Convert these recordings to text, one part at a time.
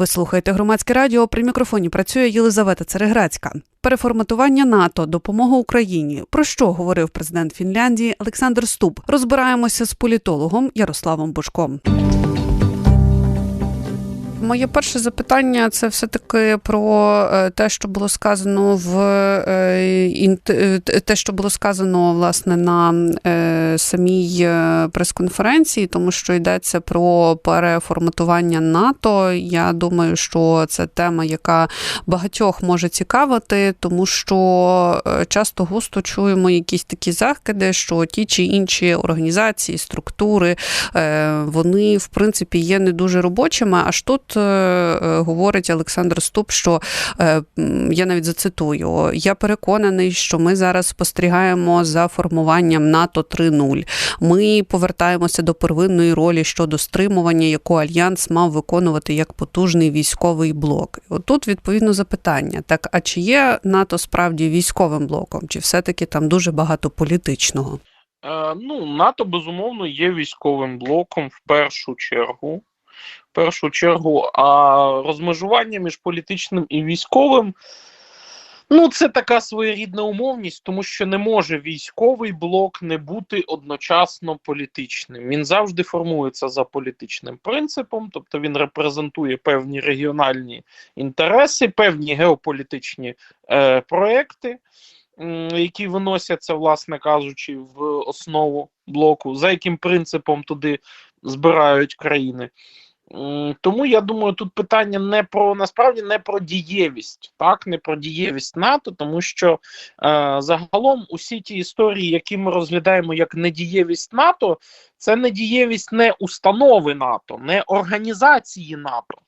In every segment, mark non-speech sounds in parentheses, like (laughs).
Ви слухаєте громадське радіо. При мікрофоні працює Єлизавета Цереграцька. Переформатування НАТО, допомога Україні. Про що говорив президент Фінляндії Олександр Ступ? Розбираємося з політологом Ярославом Бушком. Моє перше запитання це все таки про е, те, що було сказано в е, е, те, що було сказано власне на самій прес-конференції, тому що йдеться про переформатування НАТО. Я думаю, що це тема, яка багатьох може цікавити, тому що часто густо чуємо якісь такі закиди, що ті чи інші організації, структури, вони в принципі є не дуже робочими. Аж тут е, е, говорить Олександр Ступ, що е, я навіть зацитую: я переконаний, що ми зараз спостерігаємо за формуванням НАТО 3.0. Ми повертаємося до первинної ролі щодо стримування, яку альянс мав виконувати як потужний військовий блок. От тут відповідно запитання: так а чи є НАТО справді військовим блоком, чи все-таки там дуже багато політичного? Ну, НАТО, безумовно, є військовим блоком в першу чергу. Першу чергу, а розмежування між політичним і військовим. Ну, це така своєрідна умовність, тому що не може військовий блок не бути одночасно політичним. Він завжди формується за політичним принципом, тобто він репрезентує певні регіональні інтереси, певні геополітичні е, проекти, які виносяться, власне кажучи, в основу блоку, за яким принципом туди збирають країни. Тому я думаю, тут питання не про насправді не про дієвість, так? Не про дієвість НАТО, тому що е, загалом усі ті історії, які ми розглядаємо як недієвість НАТО, це недієвість не установи НАТО, не організації НАТО,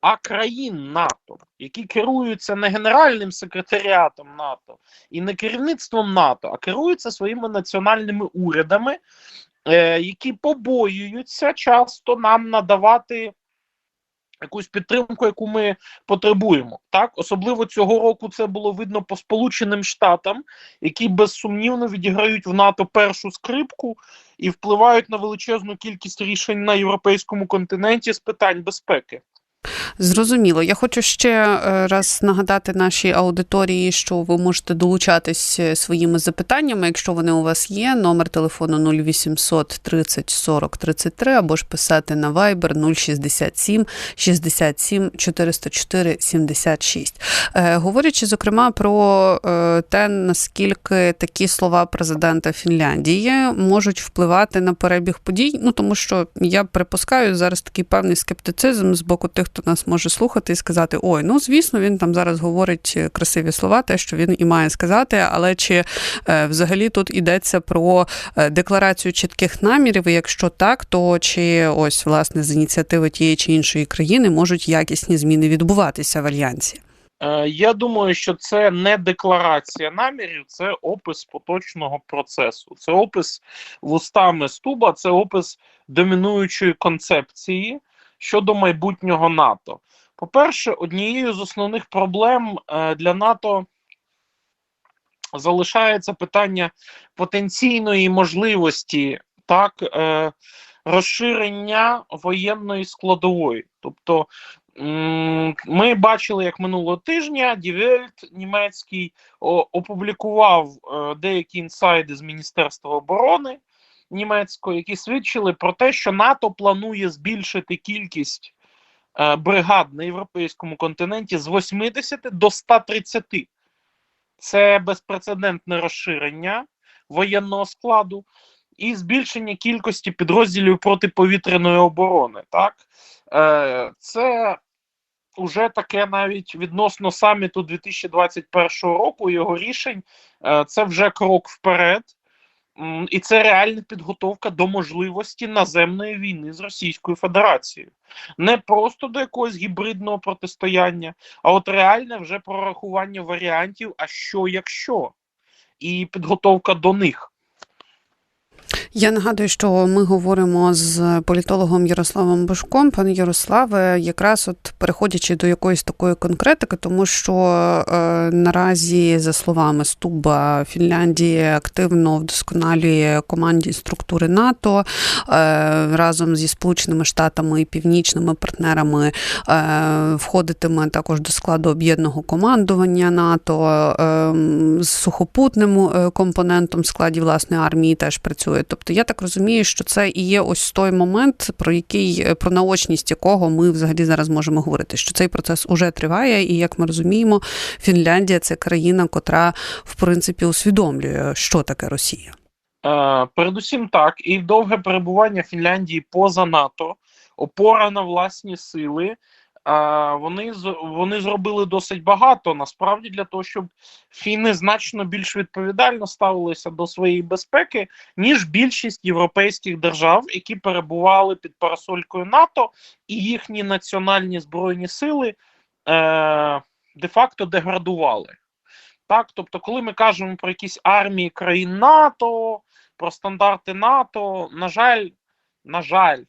а країн НАТО, які керуються не генеральним секретаріатом НАТО і не керівництвом НАТО, а керуються своїми національними урядами які побоюються часто нам надавати якусь підтримку, яку ми потребуємо. Так, особливо цього року це було видно по Сполученим Штатам, які безсумнівно відіграють в НАТО першу скрипку і впливають на величезну кількість рішень на європейському континенті з питань безпеки. Зрозуміло. Я хочу ще е, раз нагадати нашій аудиторії, що ви можете долучатись е, своїми запитаннями, якщо вони у вас є. Номер телефону 0800 30 40 33 або ж писати на Viber 067 67 404 76. Е, Говорячи, зокрема, про е, те, наскільки такі слова президента Фінляндії можуть впливати на перебіг подій. Ну тому що я припускаю зараз такий певний скептицизм з боку тих, хто нас може слухати і сказати: ой, ну звісно, він там зараз говорить красиві слова, те, що він і має сказати, але чи е, взагалі тут йдеться про е, декларацію чітких намірів? І якщо так, то чи ось власне з ініціативи тієї чи іншої країни можуть якісні зміни відбуватися в альянсі? Е, Я думаю, що це не декларація намірів, це опис поточного процесу. Це опис вустами стуба, це опис домінуючої концепції щодо майбутнього НАТО. По-перше, однією з основних проблем е, для НАТО залишається питання потенційної можливості так е, розширення воєнної складової. Тобто ми бачили, як минулого тижня Дівельт німецький опублікував е, деякі інсайди з Міністерства оборони німецького, які свідчили про те, що НАТО планує збільшити кількість е, бригад на європейському континенті з 80 до 130. Це безпрецедентне розширення воєнного складу і збільшення кількості підрозділів протиповітряної оборони. Так? Е, це вже таке навіть відносно саміту 2021 року, його рішень, е, це вже крок вперед. І це реальна підготовка до можливості наземної війни з Російською Федерацією. Не просто до якогось гібридного протистояння, а от реальне вже прорахування варіантів, а що якщо, і підготовка до них. Я нагадую, що ми говоримо з політологом Ярославом Бушком. Пане Ярославе, якраз от переходячи до якоїсь такої конкретики, тому що е, наразі, за словами Стуба, Фінляндія активно вдосконалює команді структури НАТО е, разом зі Сполученими Штатами і північними партнерами е, входитиме також до складу об'єднаного командування НАТО е, з сухопутним е, компонентом в складі власної армії теж працює. Тобто я так розумію, що це і є ось той момент, про який про наочність якого ми взагалі зараз можемо говорити, що цей процес уже триває, і як ми розуміємо, Фінляндія це країна, котра в принципі усвідомлює, що таке Росія. Е, передусім так, і довге перебування Фінляндії поза НАТО, опора на власні сили. Вони вони зробили досить багато насправді для того, щоб фіни значно більш відповідально ставилися до своєї безпеки, ніж більшість європейських держав, які перебували під парасолькою НАТО, і їхні національні збройні сили е, де-факто деградували. Так, тобто, коли ми кажемо про якісь армії країн НАТО, про стандарти НАТО, на жаль, на жаль,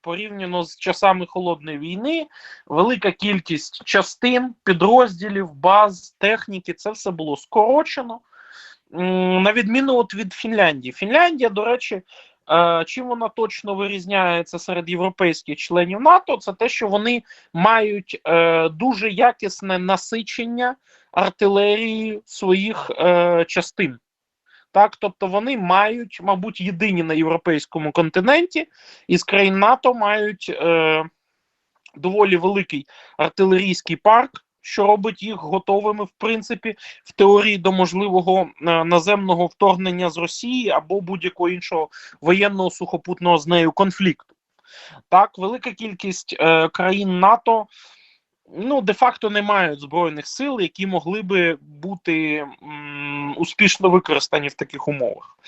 порівняно з часами холодної війни, велика кількість частин, підрозділів, баз, техніки це все було скорочено. На відміну от від Фінляндії. Фінляндія, до речі, е, чим вона точно вирізняється серед європейських членів НАТО, це те, що вони мають е, дуже якісне насичення артилерії своїх е, частин. Так, тобто вони мають, мабуть, єдині на європейському континенті із країн НАТО мають е, доволі великий артилерійський парк, що робить їх готовими, в принципі, в теорії до можливого е, наземного вторгнення з Росії або будь-якого іншого воєнного сухопутного з нею конфлікту. Так, велика кількість е, країн НАТО ну, де-факто не мають збройних сил, які могли би бути м, успішно використані в таких умовах.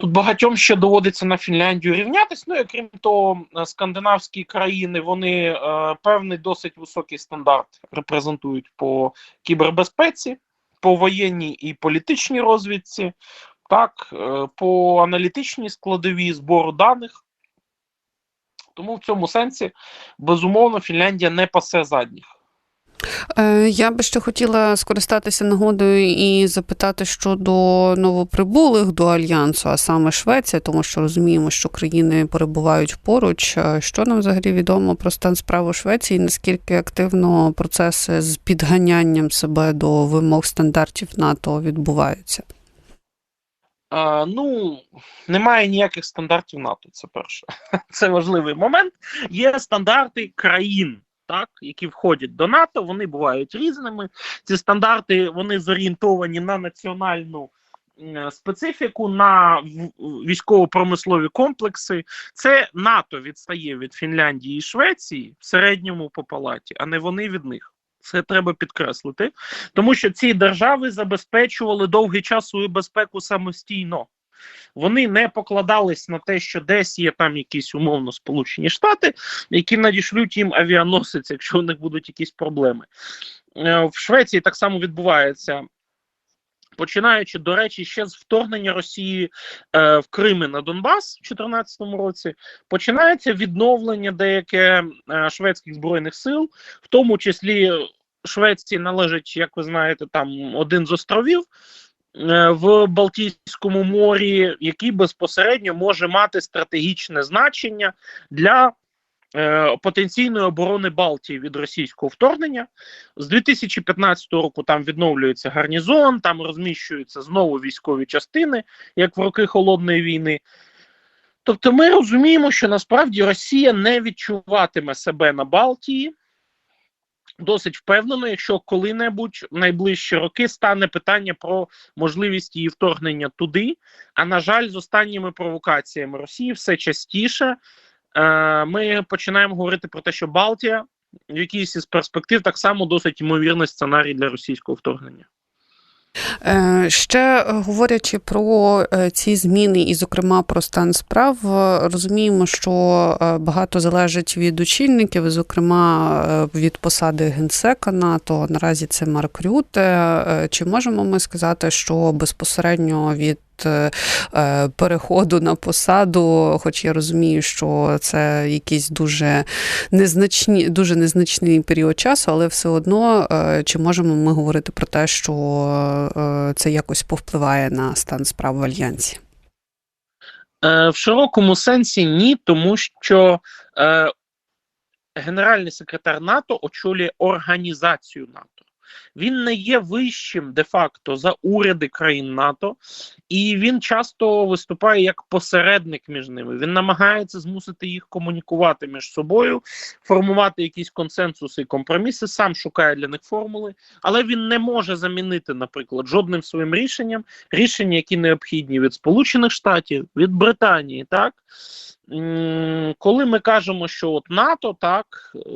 Тут багатьом ще доводиться на Фінляндію рівнятися. Ну і крім того, е, скандинавські країни вони е, певний досить високий стандарт репрезентують по кібербезпеці, по воєнній і політичній розвідці, так, е, по аналітичній складовій збору даних. Тому в цьому сенсі, безумовно, Фінляндія не пасе задніх. Е, я би ще хотіла скористатися нагодою і запитати щодо новоприбулих до альянсу, а саме Швеція, тому що розуміємо, що країни перебувають поруч. Що нам взагалі відомо про стан справи Швеції? Наскільки активно процеси з підганянням себе до вимог стандартів НАТО відбуваються? А, Ну, немає ніяких стандартів НАТО. Це перше. (laughs) Це важливий момент. Є стандарти країн, так, які входять до НАТО. Вони бувають різними. Ці стандарти вони зорієнтовані на національну. Специфіку на військово-промислові комплекси це НАТО відстає від Фінляндії і Швеції в середньому по палаті, а не вони від них. Це треба підкреслити, тому що ці держави забезпечували довгий час свою безпеку самостійно. Вони не покладались на те, що десь є там якісь умовно Сполучені Штати, які надішлють їм авіаносець, якщо у них будуть якісь проблеми. Е, в Швеції так само відбувається. Починаючи, до речі, ще з вторгнення Росії е, в Крими на Донбас у 2014 році, починається відновлення деяке е, шведських збройних сил, в тому числі Швеції належить, як ви знаєте, там один з островів е, в Балтійському морі, який безпосередньо може мати стратегічне значення для е, потенційної оборони Балтії від російського вторгнення. З 2015 року там відновлюється гарнізон, там розміщуються знову військові частини, як в роки холодної війни. Тобто ми розуміємо, що насправді Росія не відчуватиме себе на Балтії досить впевнено, якщо коли-небудь в найближчі роки стане питання про можливість її вторгнення туди. А на жаль, з останніми провокаціями Росії все частіше е, ми починаємо говорити про те, що Балтія в якійсь із перспектив так само досить ймовірний сценарій для російського вторгнення. Е, ще говорячи про е, ці зміни, і, зокрема, про стан справ, розуміємо, що е, багато залежить від очільників, зокрема від посади генсека НАТО. Наразі це Марк Рюте. Чи можемо ми сказати, що безпосередньо від е, е, переходу на посаду. Хоч я розумію, що це якийсь дуже незначні, дуже незначний період часу, але все одно е, чи можемо ми говорити про те, що е, це якось повпливає на стан справ в альянсі? Е, В широкому сенсі ні, тому що е, генеральний секретар НАТО очолює організацію НАТО. Він не є вищим де-факто за уряди країн НАТО, і він часто виступає як посередник між ними. Він намагається змусити їх комунікувати між собою, формувати якісь консенсуси і компроміси, сам шукає для них формули, але він не може замінити, наприклад, жодним своїм рішенням рішення, які необхідні від Сполучених Штатів, від Британії, так. Коли ми кажемо, що от НАТО, так,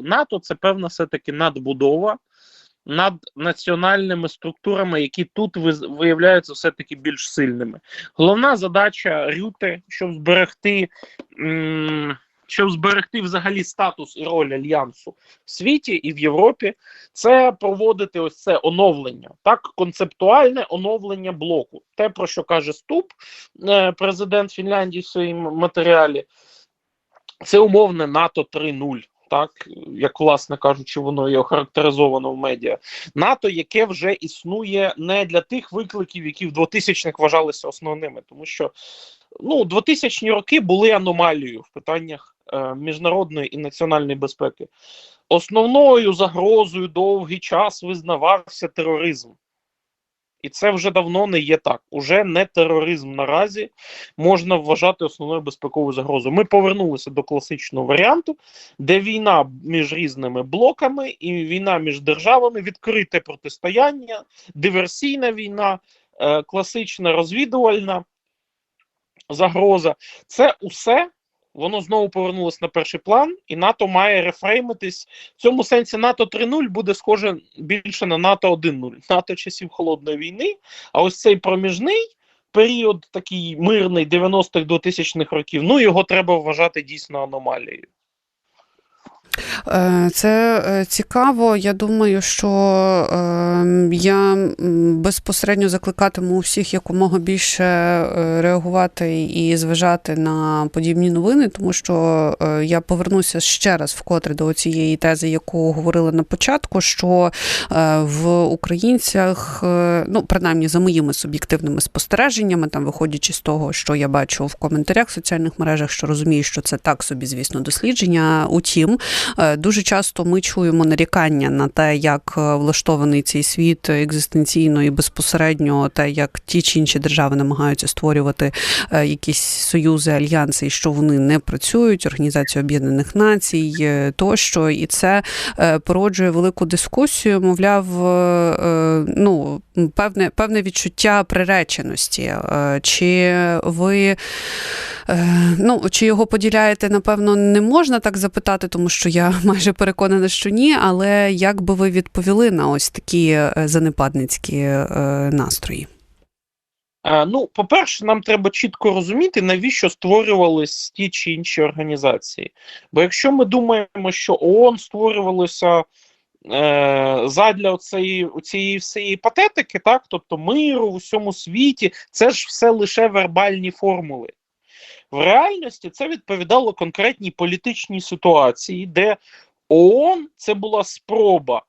НАТО це певна все-таки надбудова над національними структурами, які тут виявляються все-таки більш сильними. Головна задача Рюте, щоб зберегти, щоб зберегти взагалі статус і роль альянсу в світі і в Європі, це проводити ось це оновлення, так концептуальне оновлення блоку. Те, про що каже Ступ, е, президент Фінляндії в своєму матеріалі, це умовне НАТО 3.0. Так, як власне кажучи, воно є охарактеризовано в медіа. НАТО, яке вже існує не для тих викликів, які в 2000-х вважалися основними, тому що ну 2000-ні роки були аномалією в питаннях е, міжнародної і національної безпеки. Основною загрозою довгий час визнавався тероризм. І це вже давно не є так. Уже не тероризм наразі можна вважати основною безпековою загрозою. Ми повернулися до класичного варіанту, де війна між різними блоками і війна між державами, відкрите протистояння, диверсійна війна, е, класична розвідувальна загроза. Це усе. Воно знову повернулося на перший план, і НАТО має рефреймитись. В цьому сенсі НАТО 3.0 буде схоже більше на НАТО 1.0. НАТО часів холодної війни. А ось цей проміжний період, такий мирний 90-х 2000-х років, ну його треба вважати дійсно аномалією. Е, Це е, цікаво. Я думаю, що е, я безпосередньо закликатиму всіх якомога більше е, реагувати і зважати на подібні новини, тому що я повернуся ще раз вкотре до цієї тези, яку говорили на початку, що в українцях, ну принаймні за моїми суб'єктивними спостереженнями, там виходячи з того, що я бачу в коментарях в соціальних мережах, що розумію, що це так собі, звісно, дослідження. Утім, Дуже часто ми чуємо нарікання на те, як е, влаштований цей світ екзистенційно і безпосередньо, те, як ті чи інші держави намагаються створювати е, якісь союзи, альянси, і що вони не працюють, Організація Об'єднаних Націй е, тощо, і це е, породжує велику дискусію. Мовляв, е, е, ну певне певне відчуття приреченості. Е, Чи ви Е, Ну, чи його поділяєте, напевно, не можна так запитати, тому що я (laughs) майже переконана, що ні. Але як би ви відповіли на ось такі е, занепадницькі е, настрої? Е, Ну, по-перше, нам треба чітко розуміти, навіщо створювались ті чи інші організації. Бо якщо ми думаємо, що ООН створювалося е, задля цієї всієї патетики, так, тобто миру в усьому світі, це ж все лише вербальні формули. В реальності це відповідало конкретній політичній ситуації, де ООН це була спроба,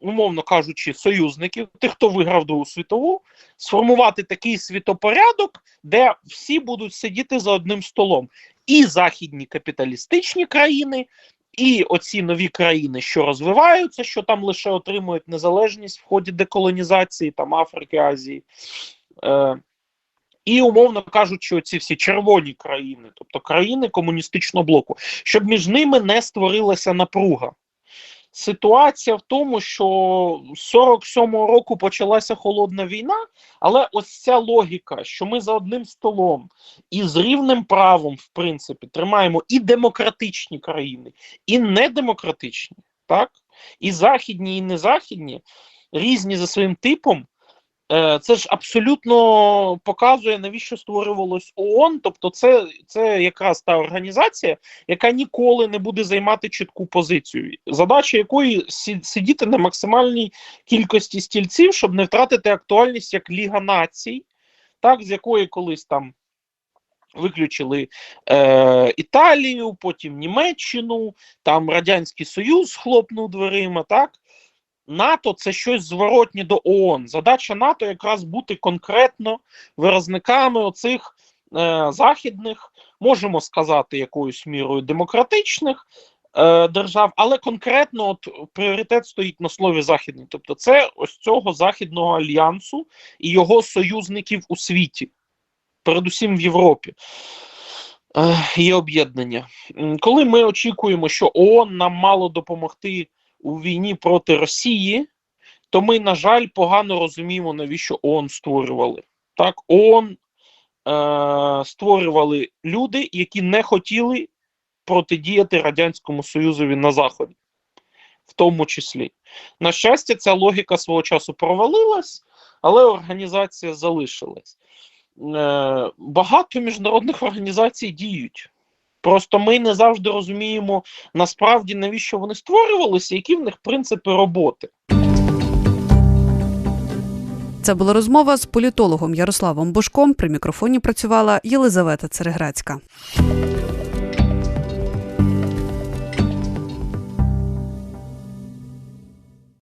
умовно кажучи, союзників, тих, хто виграв Другу світову, сформувати такий світопорядок, де всі будуть сидіти за одним столом. І західні капіталістичні країни, і оці нові країни, що розвиваються, що там лише отримують незалежність в ході деколонізації там Африки, Азії. Е, і, умовно кажучи, оці всі червоні країни, тобто країни комуністичного блоку, щоб між ними не створилася напруга. Ситуація в тому, що з 47-го року почалася холодна війна, але ось ця логіка, що ми за одним столом і з рівним правом, в принципі, тримаємо і демократичні країни, і недемократичні, так? І західні, і незахідні, різні за своїм типом. Е, Це ж абсолютно показує, навіщо створювалось ООН. Тобто, це, це якраз та організація, яка ніколи не буде займати чітку позицію, задача якої сидіти на максимальній кількості стільців, щоб не втратити актуальність як Ліга націй, так, з якої колись там виключили е, Італію, потім Німеччину, там Радянський Союз хлопнув дверима, так. НАТО це щось зворотнє до ООН. Задача НАТО якраз бути конкретно виразниками оцих е, західних, можемо сказати, якоюсь мірою демократичних е, держав, але конкретно от пріоритет стоїть на слові західний. Тобто, це ось цього західного альянсу і його союзників у світі, передусім в Європі. Е, Є об'єднання. Коли ми очікуємо, що ООН нам мало допомогти у війні проти Росії, то ми, на жаль, погано розуміємо, навіщо ООН створювали. Так, ООН е, створювали люди, які не хотіли протидіяти Радянському Союзові на Заході, в тому числі. На щастя, ця логіка свого часу провалилась, але організація залишилась. Е, багато міжнародних організацій діють. Просто ми не завжди розуміємо насправді навіщо вони створювалися, які в них принципи роботи. Це була розмова з політологом Ярославом Бушком. При мікрофоні працювала Єлизавета Цереграцька.